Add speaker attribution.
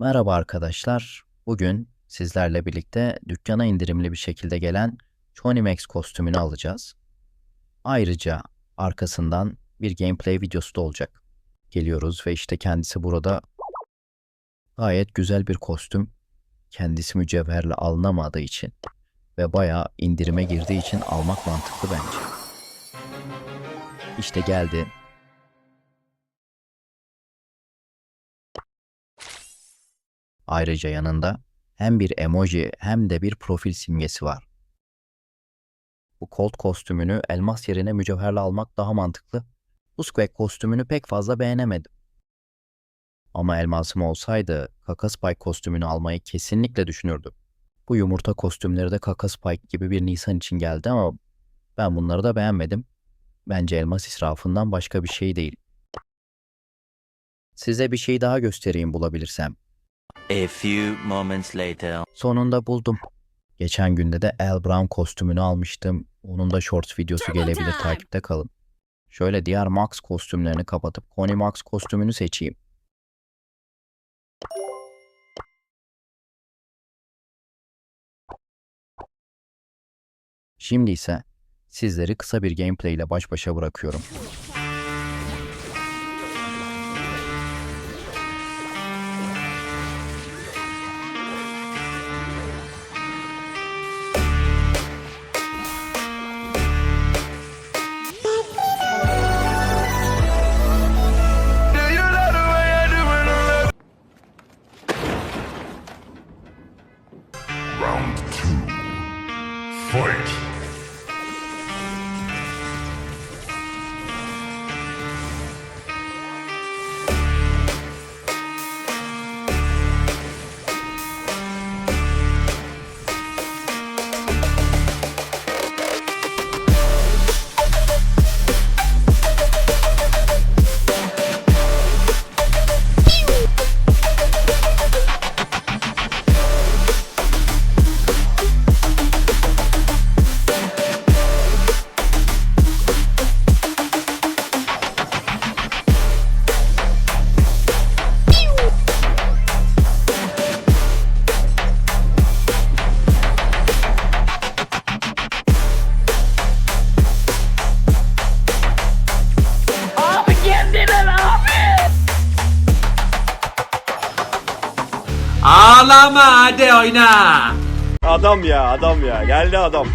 Speaker 1: Merhaba arkadaşlar. Bugün sizlerle birlikte dükkana indirimli bir şekilde gelen Johnny Max kostümünü alacağız. Ayrıca arkasından bir gameplay videosu da olacak. Geliyoruz ve işte kendisi burada gayet güzel bir kostüm. Kendisi mücevherle alınamadığı için ve bayağı indirime girdiği için almak mantıklı bence. İşte geldi. Ayrıca yanında hem bir emoji hem de bir profil simgesi var. Bu Colt kostümünü elmas yerine mücevherle almak daha mantıklı. Bu Squeak kostümünü pek fazla beğenemedim. Ama elmasım olsaydı Kaka Spike kostümünü almayı kesinlikle düşünürdüm. Bu yumurta kostümleri de Kaka Spike gibi bir Nisan için geldi ama ben bunları da beğenmedim. Bence elmas israfından başka bir şey değil. Size bir şey daha göstereyim bulabilirsem.
Speaker 2: A few moments later.
Speaker 1: Sonunda buldum. Geçen günde de Al Brown kostümünü almıştım. Onun da shorts videosu gelebilir takipte kalın. Şöyle diğer Max kostümlerini kapatıp Connie Max kostümünü seçeyim. Şimdi ise sizleri kısa bir gameplay ile baş başa bırakıyorum.
Speaker 3: Fight!
Speaker 4: Ağlama hadi oyna.
Speaker 5: Adam ya adam ya geldi adam.